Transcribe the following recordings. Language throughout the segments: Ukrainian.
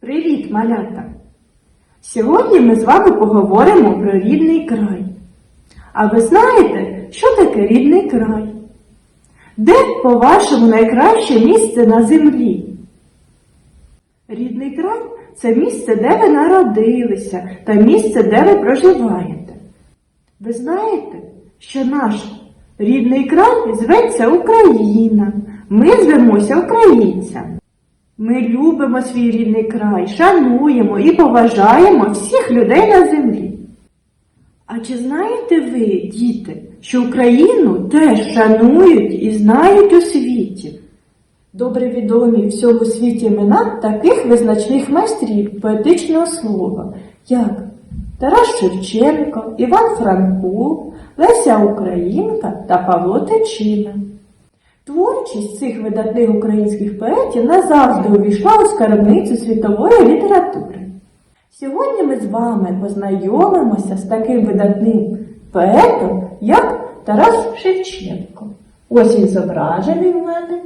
Привіт, малята! Сьогодні ми з вами поговоримо про рідний край. А ви знаєте, що таке рідний край? Де, по-вашому, найкраще місце на землі? Рідний край це місце, де ви народилися, та місце, де ви проживаєте. Ви знаєте, що наш рідний край зветься Україна. Ми звемося українцями. Ми любимо свій рідний край, шануємо і поважаємо всіх людей на землі. А чи знаєте ви, діти, що Україну теж шанують і знають у світі? Добре відомі всьому світі імена таких визначних майстрів поетичного слова, як Тарас Шевченко, Іван Франко, Леся Українка та Павло Тичина. Творчість цих видатних українських поетів назавжди увійшла у скарбницю світової літератури. Сьогодні ми з вами познайомимося з таким видатним поетом, як Тарас Шевченко. Ось він зображений в мене.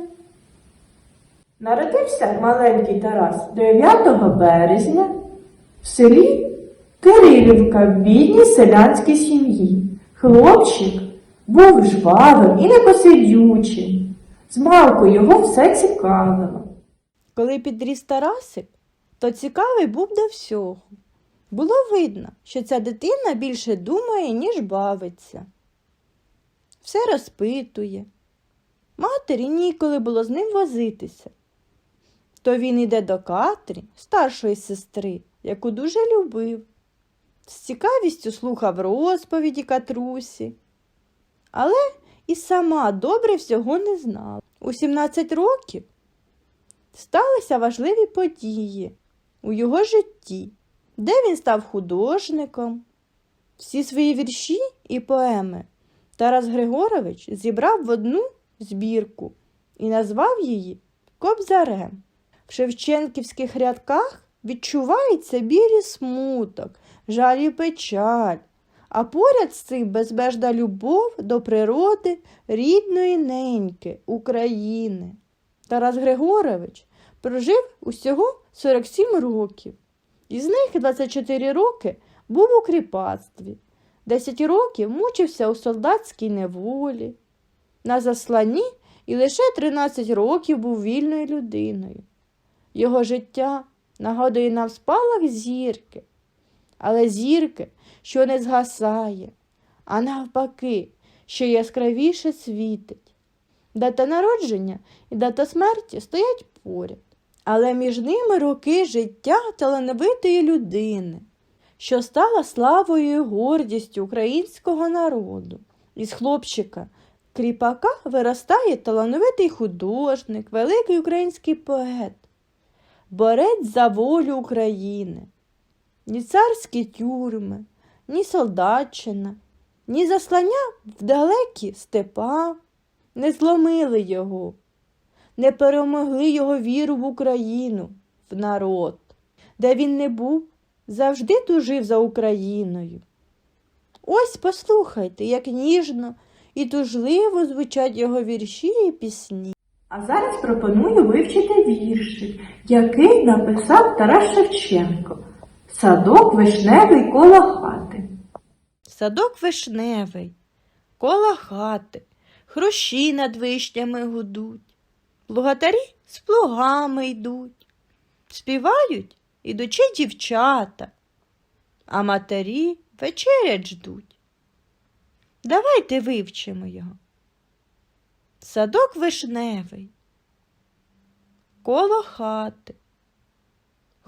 Народився маленький Тарас 9 березня в селі Кирилівка в бідній селянській сім'ї. Хлопчик був жвавим і непосидючим. Змалку його все цікавило. Коли підріс Тарасик, то цікавий був до всього. Було видно, що ця дитина більше думає, ніж бавиться. Все розпитує. Матері ніколи було з ним возитися. То він іде до Катрі, старшої сестри, яку дуже любив. З цікавістю слухав розповіді Катрусі. Але і сама добре всього не знала. У 17 років сталися важливі події у його житті, де він став художником. Всі свої вірші і поеми Тарас Григорович зібрав в одну збірку і назвав її Кобзарем. В шевченківських рядках відчувається білий смуток, жаль і печаль, а поряд з цим безмежна любов до природи рідної неньки України. Тарас Григорович прожив усього 47 років. Із них 24 роки був у кріпацтві, 10 років мучився у солдатській неволі, на засланні і лише 13 років був вільною людиною. Його життя нагадує нам спалах зірки, але зірки, що не згасає, а навпаки, що яскравіше світить. Дата народження і дата смерті стоять поряд, але між ними роки життя талановитої людини, що стала славою і гордістю українського народу. Із хлопчика кріпака виростає талановитий художник, великий український поет, борець за волю України. Ні царські тюрми, ні солдатчина, ні заслання в далекі степа не зломили його, не перемогли його віру в Україну, в народ, де він не був, завжди тужив за Україною. Ось послухайте, як ніжно і тужливо звучать його вірші і пісні. А зараз пропоную вивчити віршик, який написав Тарас Шевченко. Садок вишневий коло хати. Садок вишневий, коло хати, хрущі над вишнями гудуть, плугатарі з плугами йдуть, співають ідучи дівчата, а матері вечерять ждуть. Давайте вивчимо його. Садок вишневий, коло хати,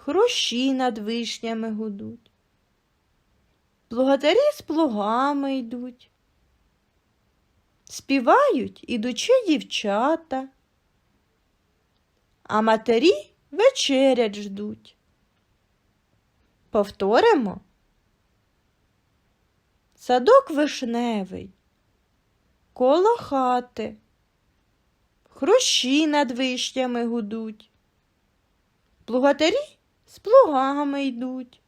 хрущі над вишнями гудуть. Плугатарі з плугами йдуть. Співають ідучи дівчата, а матері вечерять ждуть. Повторимо. Садок вишневий, коло хати, хрущі над вишнями гудуть. Плугатарі з плугами йдуть.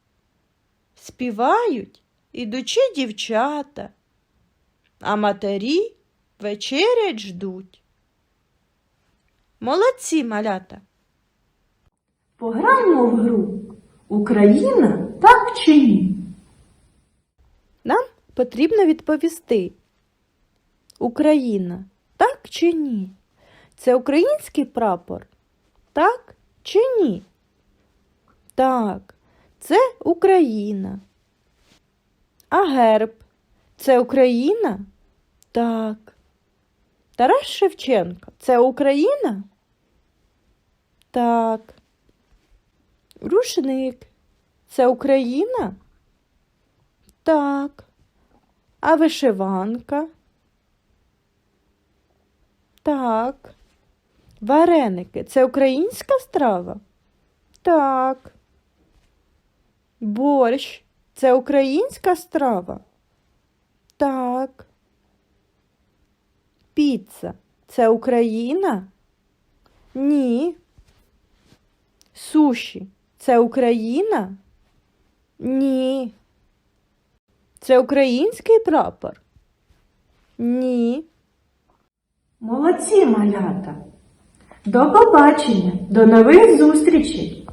Співають ідучи дівчата, а матері вечерять ждуть. Молодці, малята. Пограємо в гру. Україна так чи ні? Нам потрібно відповісти. Україна, так чи ні? Це український прапор? Так чи ні? Так, це Україна. А герб це Україна? Так. Тарас Шевченко це Україна? Так. Рушник це Україна? Так. А вишиванка? Так. Вареники це українська страва? Так. Борщ це українська страва? Так. Піца це Україна? Ні. Суші це Україна? Ні. Це український прапор? Ні. Молодці, малята! До побачення, до нових зустрічей!